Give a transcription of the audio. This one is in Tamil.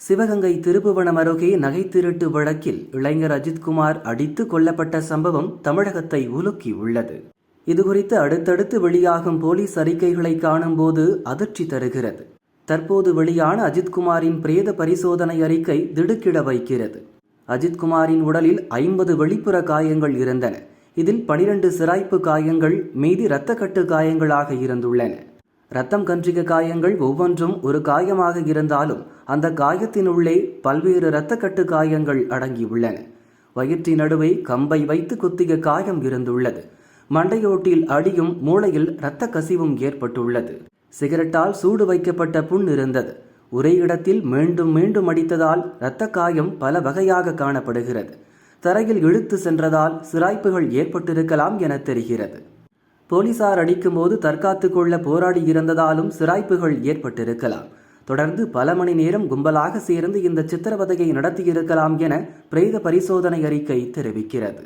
சிவகங்கை திருப்புவனம் அருகே நகை திருட்டு வழக்கில் இளைஞர் அஜித்குமார் அடித்து கொல்லப்பட்ட சம்பவம் தமிழகத்தை உலுக்கி உள்ளது இதுகுறித்து அடுத்தடுத்து வெளியாகும் போலீஸ் அறிக்கைகளை காணும்போது அதிர்ச்சி தருகிறது. தற்போது வெளியான அஜித்குமாரின் பிரேத பரிசோதனை அறிக்கை திடுக்கிட வைக்கிறது. அஜித்குமாரின் உடலில் ஐம்பது வெளிப்புற காயங்கள் இருந்தன. இதில் பனிரெண்டு சிராய்ப்பு காயங்கள் மீதி இரத்தக்கட்டு காயங்களாக இருந்துள்ளன. ரத்தம் கன்றிக காயங்கள் ஒவ்வொன்றும் ஒரு காயமாக இருந்தாலும் அந்த காயத்தினுள்ளே பல்வேறு இரத்தக்கட்டு காயங்கள் அடங்கியுள்ளன. வயிற்றின் நடுவே கம்பை வைத்து குத்திய காயம் இருந்துள்ளது. மண்டையோட்டில் அடியும் மூளையில் இரத்த கசிவும் ஏற்பட்டுள்ளது. சிகரெட்டால் சூடு வைக்கப்பட்ட புண் இருந்தது. ஒரே இடத்தில் மீண்டும் மீண்டும் அடித்ததால் இரத்த காயம் பல வகையாக காணப்படுகிறது. தரையில் இழுத்து சென்றதால் சிராய்ப்புகள் ஏற்பட்டிருக்கலாம் என தெரிகிறது. போலீசார் அடிக்கும்போது தற்காத்து கொள்ள போராடி இருந்ததாலும் சிராய்ப்புகள் ஏற்பட்டிருக்கலாம். தொடர்ந்து பல மணி நேரம் கும்பலாக சேர்ந்து இந்த சித்திரவதையை நடத்தியிருக்கலாம் என பிரேத பரிசோதனை அறிக்கை தெரிவிக்கிறது.